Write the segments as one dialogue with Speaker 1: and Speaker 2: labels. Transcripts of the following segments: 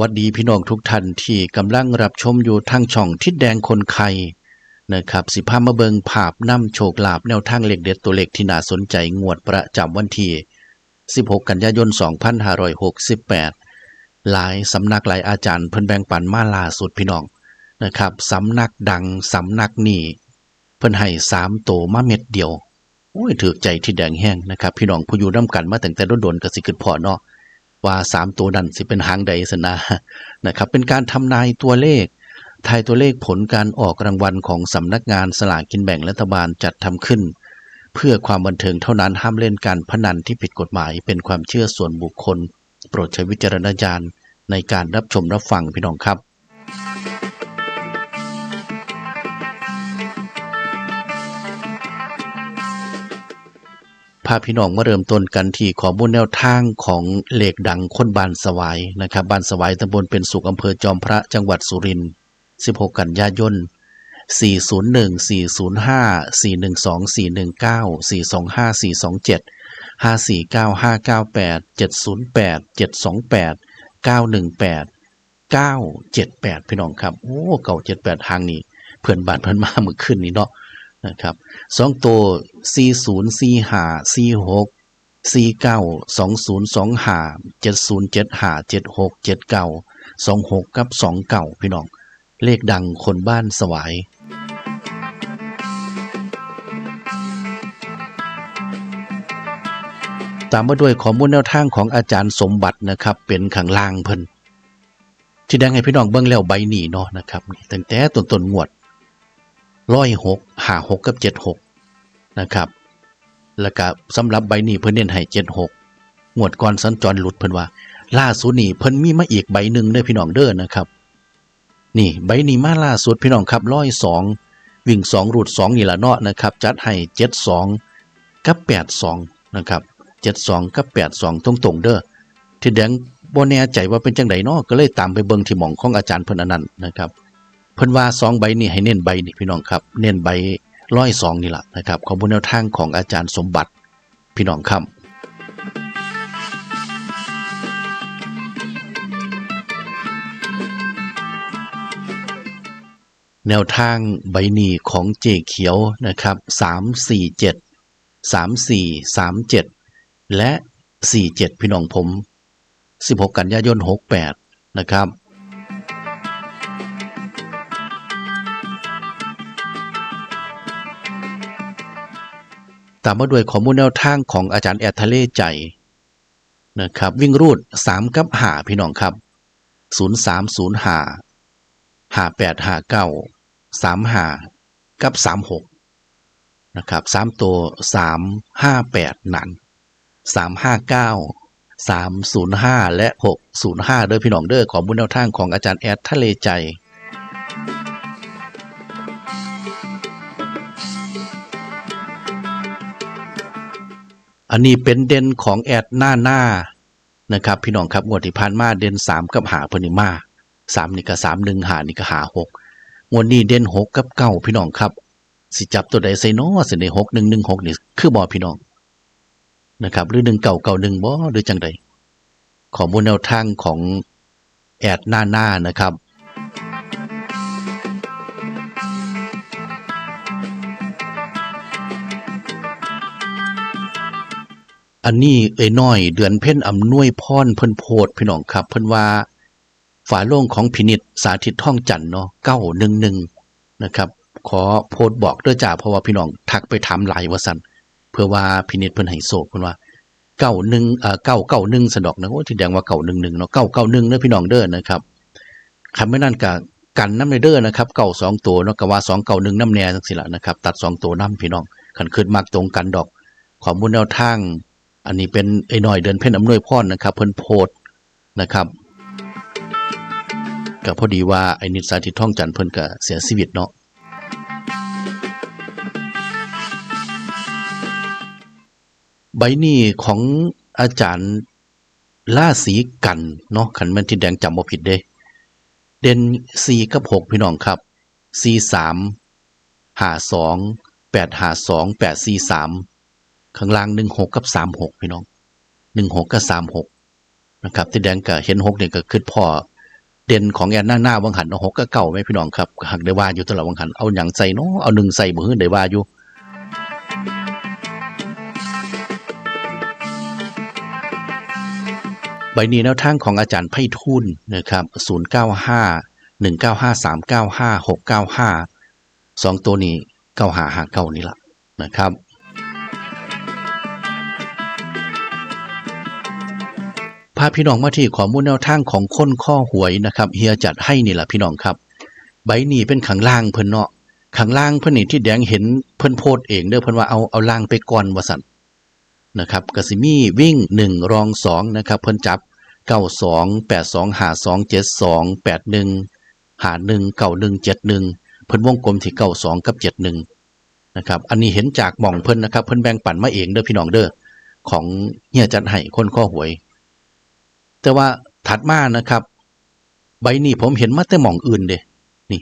Speaker 1: วัสดีพี่น้องทุกท่านที่กำลังรับชมอยู่ทางช่องทิศแดงคนไข่นะครับสิพามาเบิงภาพนำโชคลาภแนวทางเลขเด็ดตัวเลขที่น่าสนใจงวดประจำวันที่ 16 กันยายน 2568 หลายสำนักหลายอาจารย์เพิ่นแบ่งปันมาล่าสุดพี่น้องนะครับสำนักดังสำนักนี้เพิ่นให้สามโตมาเม็ดเดียวโอ้ยถือใจที่แดงแห้งนะครับ พี่น้องผู้อยู่น้ำกันมาตั้งแต่โดนๆก็สิขึ้นพอเนาะ ว่าสามตัวนั้นสิเป็นหางใดสนะนะครับ เป็นการทำนายตัวเลข ทายตัวเลขผลการออกรางวัลของสำนักงานสลากกินแบ่งรัฐบาลจัดทำขึ้น เพื่อความบันเทิงเท่านั้นห้ามเล่นการพนันที่ผิดกฎหมาย เป็นความเชื่อส่วนบุคคล โปรดใช้วิจารณญาณในการรับชมรับฟังพี่น้องครับ พาพี่น้องมาเริ่มต้นกันที่ข้อมูลแนวทางของเหล็กดังคนบานสวายนะครับบานสวายตำบลเป็นสุขอำเภอจอมพระจังหวัดสุรินทร์ 16 กันยายน 401 405 412 419 425 427 549 598 708 728 918 978 พี่น้องครับ โอ้เก่า78ทางนี้ เพื่อนบ้านเพื่อนมาเมื่อคืนนี้เนาะ นะครับสองตัวสี่ศูนย์สี่ห้าสี่หกสี่เก้าสองศูนย์สองห้าเจ็ดศูนย์เจ็ดห้าเจ็ดหกเจ็ดเก้าสองหกกับสองเก้าพี่น้อง เลขดังคนบ้านสวายตามมาด้วยข้อมูลแนวทางของอาจารย์สมบัตินะครับ เป็นขังล่างเพิ่นที่ดังให้พี่น้องเบิ่งแล้วใบหนีเนาะนะครับตั้งแต่ต้นต้นงวด ร้อยหกหาหกกับเจ็ดหกนะครับ แล้วก็สำหรับใบนี้เพิ่นเน้นให้เจ็ดหกงวดก่อนสัญจรหลุดเพิ่นว่า ล่าสุดนี่เพิ่นมีมาอีกใบหนึ่งเด้อพี่น้องเด้อนะครับ นี่ใบนี้มาล่าสุดพี่น้องครับร้อยสองวิ่งสองรูดสองนี่ละเนาะนะครับ จัดให้เจ็ดสองกับแปดสองนะครับเจ็ดสองกับแปดสองตรงๆเด้อที่แดงบ่แน่ใจว่าเป็นจังไดเนาะก็เลยตามไปเบิ่งที่หม่องของอาจารย์เพิ่นอันนั้นนะครับ เพิ่นว่าสองใบนี่ให้เน้นใบนี่พี่น้องครับ เน้นใบร้อยสองนี่แหละนะครับขอบุญแนวทางของอาจารย์สมบัติพี่น้องครับแนวทางใบนีของเจเขียวนะครับสามสี่เจ็ดสามสี่สามเจ็ดและสี่เจ็ดพี่น้องผมสิบหกกันยายนหกแปดนะครับ ตามมาด้วยข้อมูลแนวทางของอาจารย์แอดทะเลใจนะครับวิ่งรูด3กับหาพี่น้องครับ0 3 0 5 5 8 5 9 3 5กับ36นะครับ3ตัว3 5 8นั่น3 5 9 3 0 5และ6 0 5เด้อพี่น้องเด้อข้อมูลแนวทางของอาจารย์แอดทะเลใจ อันนี้เป็นเด่นของแอดหน้าหน้านะครับ พี่น้องครับงวดที่ผ่านมาเด่นสามกับหาพนิมาสามนี่ก็สามหนึ่งหานี่ก็หาหกงวดนี้เด่นหกกับเก้าพี่น้องครับ สิจับตัวใดใส่น้อสิในหกหนึ่งหนึ่งหกนี่คือบอพี่น้องนะครับหรือหนึ่งเก่าเก่าหนึ่งบ่หรือจังใดขอมูลแนวทางของแอดหน้าหน้านะครับ อันนี้เอ้ยน้อยเดือนเพ่นอำนวยพรเพิ่นโพดพี่น้องครับ เพิ่นว่าฝาโล่งของพินิษสาธิตท่องจันเนาะเก้าหนึ่งหนึ่งนะครับ ขอโพดบอกเด้อจ่าเพราะว่าพี่น้องทักไปถามหลายวสันเพื่อว่าพินิษเพิ่นให้โศกเพิ่นว่าเก้าหนึ่งเอ่อเก้าเก้าหนึ่งสนอกนะโอ้ที่แดงว่าเก้าหนึ่งหนึ่งเนาะเก้าเก้าหนึ่งเด้อพี่น้องเด้อนะครับคำไม่นั่นกะกันน้ำในเด้อนะครับเก้าสองตัวเนาะก็ว่าสองเก้าหนึ่งน้ำแน่จังสิละนะครับ ตัดสองตัวน้ำพี่น้องขันขึ้นมากตรงกันดอกขอมูลแนวทาง อันนี้เป็นไอ้หน่อยเดินเพ่นอำนวยพรนะครับ เพิ่นโพดนะครับก็พอดีว่าไอ้นิสสาธิตท่องจันเพิ่นก็เสียชีวิตเนาะใบนี้ของอาจารย์ล่าสีกันเนาะขันมันที่แดงจำบ่ผิดเด้ เด่นสี่กับหกพี่น้องครับสี่สามหาสองแปดหาสองแปดสี่สาม ข้างล่างหนึ่งหกกับสามหกพี่น้องหนึ่งหกกับสามหกนะครับที่แดงก็เห็นหกเนี่ยก็คือพ่อเด่นของแอนหน้าหน้าวังหันนะหกก็เก่าไหมพี่น้องครับหักได้ว่าอยู่ตลอดวังหันเอาหยังใส่เนาะเอาหนึ่งใส่มือได้ว่าอยู่ใบนี้แนวทางของอาจารย์ไพฑูรย์นะครับ095 195 395 695สองตัวนี้เก้าหาหาเก้านี่ละนะครับ พาพี่น้องมาที่ข้อมูลแนวทางของคนข้อหวยนะครับเฮียจัดให้นี่แหละพี่น้องครับ ใบนี้เป็นขังล่างเพิ่นเนาะขังล่างเพิ่นนี่ที่แดงเห็นเพิ่นโพดเองเด้อเพิ่นว่าเอาเอาล่างไปก่อนวสันนะครับกสิมีวิ่งหนึ่งรองสองนะครับเพิ่นจับเก้าสองแปดสองหาสองเจ็ดสองแปดหนึ่งหาหนึ่งเก้าหนึ่งเจ็ดหนึ่งเพิ่นวงกลมที่เก้าสองกับเจ็ดหนึ่งนะครับอันนี้เห็นจากหม่องเพิ่นนะครับเพิ่นแบ่งปันมาเองเด้อพี่น้องเด้อของเฮียจัดให้คนข้อหวย แต่ว่าถัดมานะครับ ใบนี้ผมเห็นมาแต่หม่องอื่นเด้นี่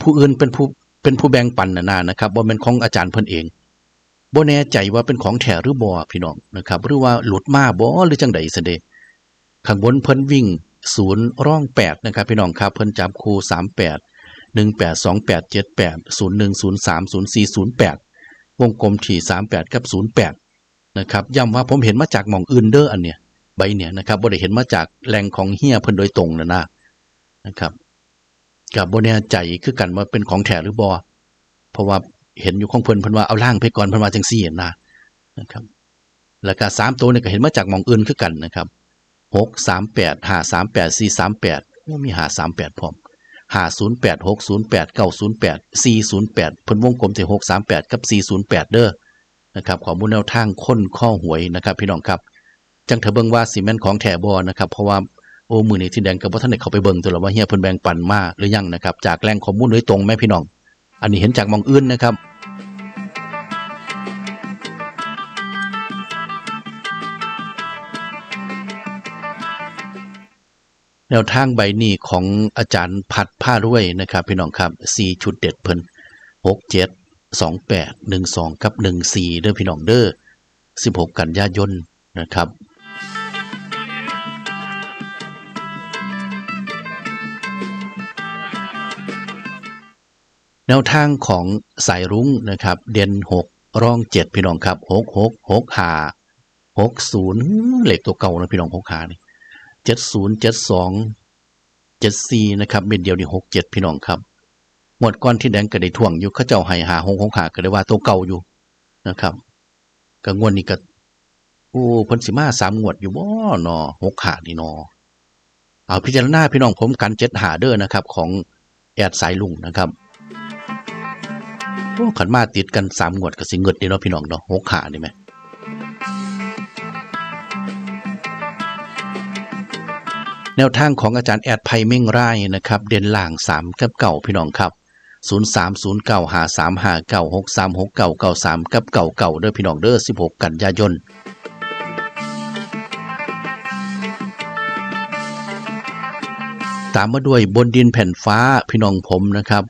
Speaker 1: ผู้อื่นเป็นผู้เป็นผู้แบ่งปันนานานะครับว่าเป็นของอาจารย์เพิ่นเองบ่แน่ใจว่าเป็นของแท้หรือบ่พี่น้องนะครับ หรือว่าหลุดมาบ่หรือจังใดซะเดข้างบนเพิ่นวิ่งศูนย์ร่องแปดนะครับ พี่น้องครับเพิ่นจับคูสามแปดหนึ่งแปดสองแปดเจ็ดแปดศูนย์หนึ่งศูนย์สามศูนย์สี่ศูนย์แปดวงกลมที่สามแปดกับศูนย์แปดนะครับย้ำว่าผมเห็นมาจากหม่องอื่นเด้ออันเนี้ย ใบเนี่ยนะครับบ่ได้เห็นมาจากแหล่งของเฮียเพิ่นโดยตรงนะนะนะครับกับโบแน่ใจคือกันว่าเป็นของแท้หรือบอเพราะว่าเห็นอยู่ของเพิ่นเพิ่นว่าเอาล่างไปก่อนเพิ่นว่าจังซี่นะนะครับแล้วก็สามตัวเนี่ยก็เห็นมาจากมองอื่นคือกันนะครับหกสามแปดห้าสามแปดสี่สามแปดมีหาสามแปดพร้อมหาศูนย์แปดหกศูนย์แปดเก้าศูนย์แปดสี่ศูนย์แปดเพิ่นวงกลมที่หกสามแปดกับสี่ศูนย์แปดเด้อนะครับขอมูลแนวทางค้นข้อหวยนะครับ พี่น้องครับ จังเถอเบิ่งว่าซีเมนต์ของแทบอนะครับ เพราะว่าโอ้มือนี้ที่แดงกับว่าท่านเขาไปเบิ่งตัวล้วว่าเฮียเพิ่นแบ่งปันมาหรือยังนะครับ จากแหล่งข้อมูลโดยตรงแม่พี่น้อง อันนี้เห็นจากมองอื่นนะครับแนวทางใบนี้ของอาจารย์พัดผ้ารวยนะครับ พี่น้องครับ4ชุดเด็ดเพิ่น6 7 2 8 1 2กับ1 4เด้อพี่น้องเด้อ16กันยายนนะครับ แนวทางของสายรุ้งนะครับ เด่นหกร่องเจ็ดพี่น้องครับหกหกหกหาหกศูนย์เหล็กตัวเก่านะพี่น้องหกหานี่เจ็ดศูนย์เจ็ดสองเจ็ดสี่นะครับเป็นเดียวนี่หกเจ็ดพี่น้องครับหมดก้อนที่แดงก็ได้ท่วงอยู่เขาเจ้าให้หาหงหงหาก็ได้ว่าตัวเก่าอยู่นะครับก็งวดนี้ก็โอ้พิ่นสิมาสามงวดอยู่บ่นอหกหานี่นอเอาพิจารณาพี่น้องผมกันเจ็ดหาเด้อนะครับ ของแอดสายลุงนะครับ ขันมาติดกันสามงวดกับสิงเงิดนี่เนาะพี่น้องเนาะหกขานี่ไหมแนวทางของอาจารย์แอดไพเม่งไร่นะครับ เด่นล่างสามกับเก่าพี่น้องครับศูนย์สามศูนย์เก่าหาสามหาเก่าหกสามหกเก่าเก่าสามกับเก่าเก่าเด้อพี่น้องเด้อสิบหกกันยายนตามมาด้วยบนดินแผ่นฟ้าพี่น้องผมนะครับ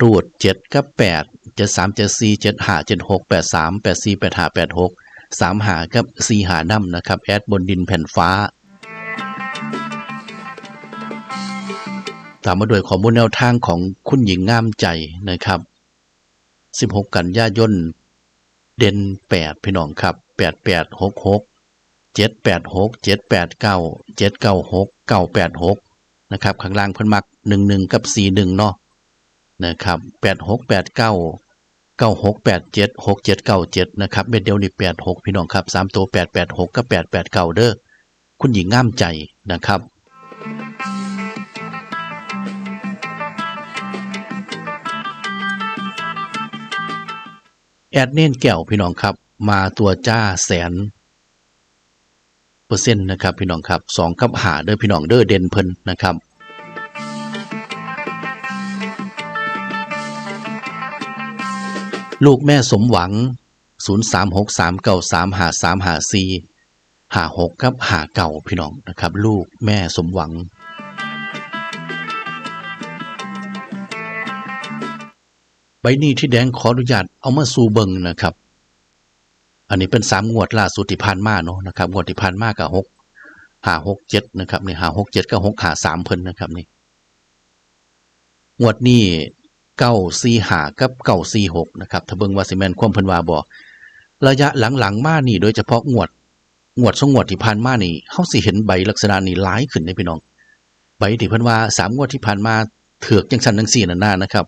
Speaker 1: รูดเจ็ดกับแปดเจ็ดสามเจ็ดสี่เจ็ดห้าเจ็ดหกแปดสามแปดสี่แปดห้าแปดหกสามหากับสี่หาน้ำนะครับ แอดบนดินแผ่นฟ้า ตามมาด้วยข้อมูลแนวทางของคุณหญิงงามใจนะครับสิบหกกันยายนเด่นแปดพี่น้องครับแปดแปดหกหกเจ็ดแปดหกเจ็ดแปดเก้าเจ็ดเก้าหกเก้าแปดหกนะครับ ข้างล่างเพิ่นมักหนึ่งหนึ่งกับสี่หนึ่งเนาะ นะครับแปดหกแปดเก้าเก้าหกแปดเจ็ดหกเจ็ดเก้าเจ็ดนะครับเบ็ดเดียวนี่แปดหกพี่น้องครับสามตัวแปดแปดหกกับแปดแปดเก้าเด้อคุณหญิงง่ามใจนะครับแอดเน่นแก้วพี่น้องครับ มาตัวจ้าแสนเปอร์เซ็นต์นะครับ พี่น้องครับสองกับหาเด้อพี่น้องเด้อเด่นเพิ่นนะครับ ลูกแม่สมหวัง 0363935354 56ครับหาเก่าพี่น้องนะครับ ลูกแม่สมหวัง ใบนี้ที่แดงขออนุญาตเอามาสู่เบิงนะครับ อันนี้เป็นสามงวดล่าสุดที่ผ่านมาเนาะนะครับงวดที่ผ่านมากับหกหาหกเจ็ดนะครับนี่หาหกเจ็ดกับหกหาสามเพิ่นนะครับนี่งวดนี้ เก้าสี่หากับเก้าสี่หกนะครับถ้าเบิ่งว่าสิแมนความเพิ่นว่าบ่ระยะหลังๆมานี่ โดยเฉพาะงวด งวดสองงวดที่ผ่านมานี่เฮาสิเห็นใบลักษณะนี้หลายขึ้นเด้พี่น้อง ใบที่เพิ่นว่าสามงวดที่ผ่านมาเถือกจังซั่นจังซี่นั่นน่ะนะครับ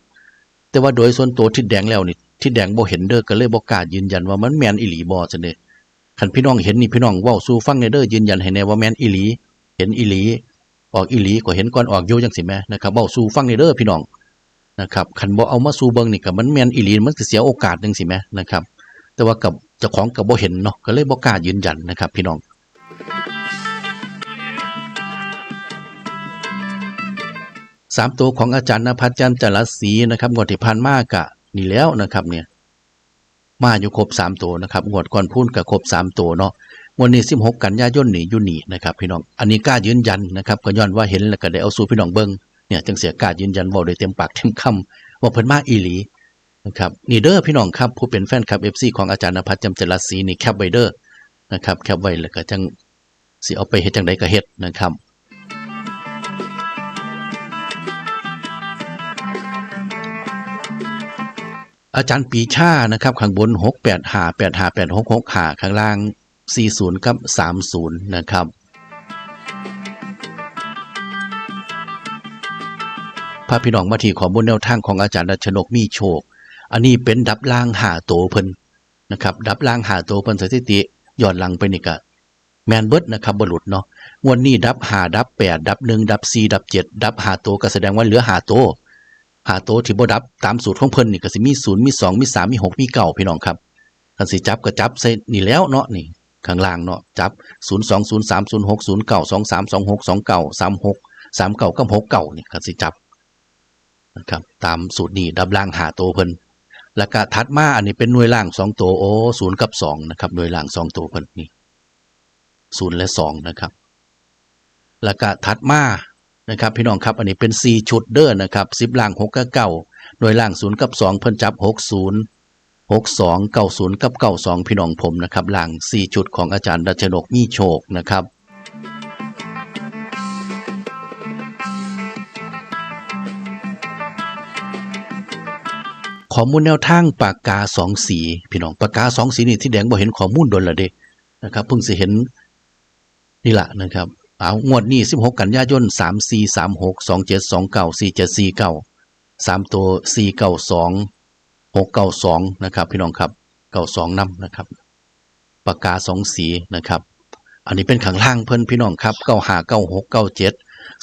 Speaker 1: แต่ว่าโดยส่วนตัวทิดแดงแล้วนี่ทิดแดงบ่เห็นเด้อก็เลยบ่กล้ายืนยันว่ามันแมนอีหลีบ่ซั่นเด้คันพี่น้องเห็นนี่พี่น้องเว้าสู่ฟังแหน่เด้อยืนยันให้แน่ว่าแมนอีหลี เห็นอีหลี ออกอีหลีก็เห็นก่อนออกอยู่จังซี่แหมนะครับเว้าสู่ฟังแหน่เด้อพี่น้อง นะครับคันบ่เอามาสู่เบิงนี่ก็มันแมนอีหลีมันก็เสียโอกาสจังซี่แหมนะครับ แต่ว่ากับเจ้าของก็บ่เห็นเนาะก็เลยบ่กล้ายืนยันนะครับ พี่น้องสามตัวของอาจารย์นภัสจันทร์จรศรีนะครับงวดที่ผ่านมากะนี่แล้วนะครับเนี่ยมาอยู่ครบสามตัวนะครับงวดก่อนพูนกับครบสามตัวเนาะวดนี้สิบหกกันยายนหนีอยู่นี่นะครับพี่น้องอันนี้กล้ายืนยันนะครับก็ย้อนว่าเห็นแล้วก็ได้เอาสู่พี่น้องเบิ้ง เนี่ยจังเสียกล้ายืนยันเว่าโดยเต็มปากเต็มคำว่าเพิ่นมาอีหลีนะครับนี่เด้อพี่น้องครับผู้เป็นแฟนคลับ FC ของอาจารย์นภัสจันทร์จรศรีนี่แคปไวเด้อนะครับแคปไว้แล้วก็จังสิเอาไปเฮ็ดจังไดก็เฮ็ดนะครับอาจารย์ปีชานะครับข้างบน 6 8 5 8 5 8 6 6 5ข้างล่าง 40 กับ 30 นะครับาพี่น้องมาที่ขอมูลแนวทางของอาจารย์รัชนกมีโชค อันนี้เป็นดับล่างหาโตเพิ่นนะครับ ดับล่างหาโตเพิ่นสถิติย้อนหลังไปนี่ก็แมนเบิร์ดนะครับบรุษเนาะงวดนี้ดับหาดับ8ดับ1ดับ4ดับ7ดับหาโตก็แสดงว่าเหลือหาโตหาโตที่บ่ดับตามสูตรของเพิ่นนี่ก็สิมี0มี2มี3มี6มี9พี่น้องครับคันสิจับก็จับใส่นี่แล้วเนาะนี่ข้างล่างเนาะจับ 0 2 0 3 0 6 0 9 2 3 2 6 2 9 3 6 3 9กับ6 9นี่คันสิจับ นะครับตามสูตรนี้ดับล่างหาโตวเพิ่นแล้วก็ถัดมาอันนี้เป็นหน่วยล่าง2ตัวโอ้0กับ2นะครับหน่วยล่าง2ตัวเพิ่นนี่0และ2นะครับ แล้วก็ถัดมานะครับ พี่น้องครับอันนี้เป็น4ชุดเด้อนะครับ10ล่าง6กับ9หน่วยล่าง0กับ2เพิ่นจับ60 62 90กับ92พี่น้องผมนะครับล่าง4ชุดของอาจารย์ดัชนกมีโชคนะครับ ข้อมูลแนวทางปากกาสองสีพี่น้องปากกาสองสีนี่ที่แดงบ่เห็นข้อมูลโดนละเด้นะครับเพิ่งสิเห็นนี่แหละนะครับเอางวดนี้ 16 กันยายน 3 4 3 6 2 7 2 9 4 7 4 9 3 ตัว 4 9 2 6 9 2 นะครับ พี่น้องครับ 92นำนะครับปากกาสองสีนะครับ อันนี้เป็นขังล่างเพิ่นพี่น้องครับ95 96 97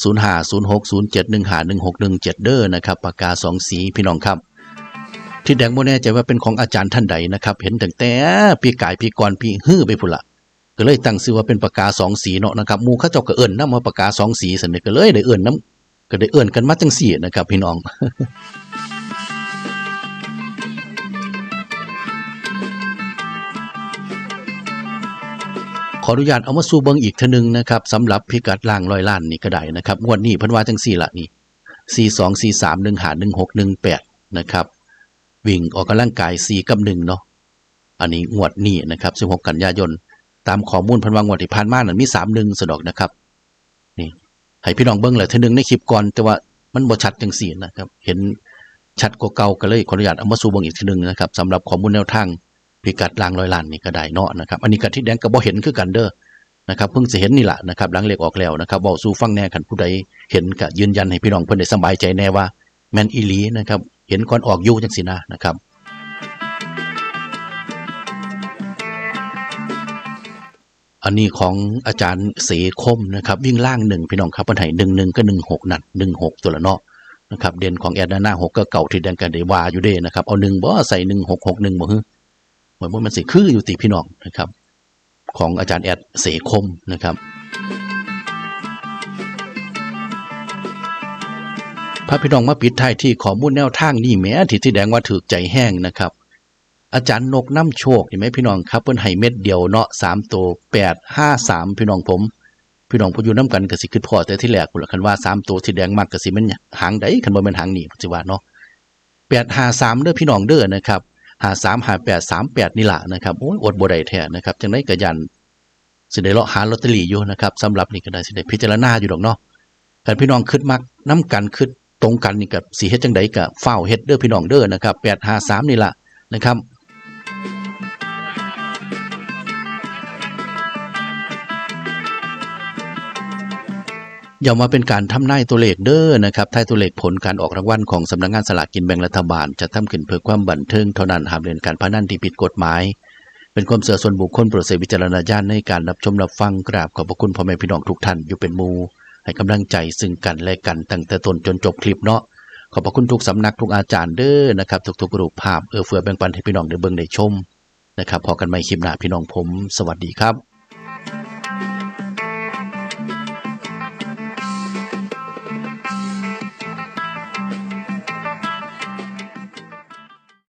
Speaker 1: 05 06 07 15 16 17 เด้อนะครับปากกาสองสีพี่น้องครับ ที่แดงโมแน่ใจว่าเป็นของอาจารย์ท่านใดนะครับ เห็นตั้งแต่ปีกายปีก่อนปีฮื้อไปพุ่นละก็เลยตั้งชื่อว่าเป็นปากกาสองสีเนาะนะครับมู่เขาเจ้าก็เอิ้นนำว่าปากกาสองสีสนนี่ก็เลยได้เอิ้นนํก็ได้เอิ้นกันมาจังซี่นะครับ พี่น้องขออนุญาตเอามาสู่เบิงอีกทนึงนะครับสำหรับพิกัดล่างร้อยล้านนี่ก็ได้นะครับงวดนี้พิ่นว่าจังซี่ละนี่4 2 4 3 1 5 1 6 1 8นะครับ วิ่งออกกำลังกาย4กับ1เนาะอันนี้งวดนี้นะครับ16กันยายน ตามข้อมูลพันวางงวดที่ผ่านมานั้นมี3 1สะดอกนะครับนี่ให้พี่น้องเบิ่งเลยเทอนึงในคลิปก่อนแต่ว่ามันบ่ชัดจังซี่นะครับ เห็นชัดกว่าเก่าก็เลยขออนุญาตเอามาสู่เบิ่งอีกทีหนึ่งนะครับสำหรับข้อมูลแนวทางพิกัดลางร้อยลานนี่ก็ได้เนาะนะครับ อันนี้ก็ที่แดงก็บ่เห็นคือกันเด้อนะครับเพิ่งจะเห็นนี่แหละนะครับหลังเลขออกแล้วนะครับบอกสู่ฟังแน่คันผู้ใดเห็นก็ยืนยันให้พี่น้องเพิ่นได้สบายใจแน่ว่าแมนอีลีนะครับ เห็นก่อนออกยู่จังสินะนะครับ อันนี้ของอาจารย์เสคมนะครับ วิ่งล่างหนึ่งพี่น้องครับเพิ่นให้หนึ่งหนึ่งก็หนึ่งหกนั่นหนึ่งหกตัวละเนาะนะครับเด่นของแอดหน้าหกก็เก่าที่แดงกันได้ว่าอยู่เด้นะครับเอาหนึ่งบ่ใส่หนึ่งหกหกหนึ่งบ่ฮึเหมือนว่ามันสิคืออยู่ติพี่น้องนะครับ ของอาจารย์แอดเสคมนะครับ พระพี่น้องมาปิดท้ายที่ขอมูลแนวทางนี่แหม้ที่ที่แดงว่าถือใจแห้งนะครับ อาจารย์นกน้ำโชคเห็นไหมพี่น้องครับเพิ่นให้เม็ดเดียวเนาะสามตัวแปดห้าสามพี่น้องผม พี่น้องผู้อยู่น้ำกันกสิคือพ่อแต่ที่แรกพุ่นละคันว่าสามตัวที่แดงมากกสิมันหางใดคันบ่แม่นหางนี่ปัจจุบันเนาะแปดห้าสามเด้อพี่น้องเด้อนะครับหาสามหาแปดสามแปดนี่ละนะครับโอ้ยอดบ่ได้แท้นะครับจังไดก็ยันสิได้เลาะหาลอตเตอรี่อยู่นะครับสำหรับนี่ก็ได้สิได้พิจารณาอยู่ดอกเนาะแต่พี่น้องคิดมักน้ำกันคิด ตรงกันนี่กับสีเฮ็ดจังใดกับเฝ้าเฮ็ดเด้อพี่น้องเด้อนะครับ853นี่ละนะครับอย่ามาเป็นการทำนายตัวเลขเด้อนะครับทายตัวเลขผลการออกรางวัลของสำนักงานสลากกินแบ่งรัฐบาล จะทำขึ้นเพื่อความบันเทิงเท่านั้นหามเล่นการพนันที่ผิดกฎหมาย เป็นความเสื่อส่วนบุคคลโปรดใช้วิจารณญาณในการรับชมรับฟังกราบขอบพระคุณพ่อแม่พี่น้องทุกท่านอยู่เป็นมู ให้กำลังใจซึ่งกันและกันตั้งแต่ต้นจนจบคลิปเนาะขอบพระคุณทุกสำนักทุกอาจารย์เด้อนะครับ ทุกๆรูปภาพเออเฟือแบ่งปันให้พี่น้องได้เบิ่งได้ชมนะครับพอกันใหม่คลิปหน้าพี่น้องผม สวัสดีครับ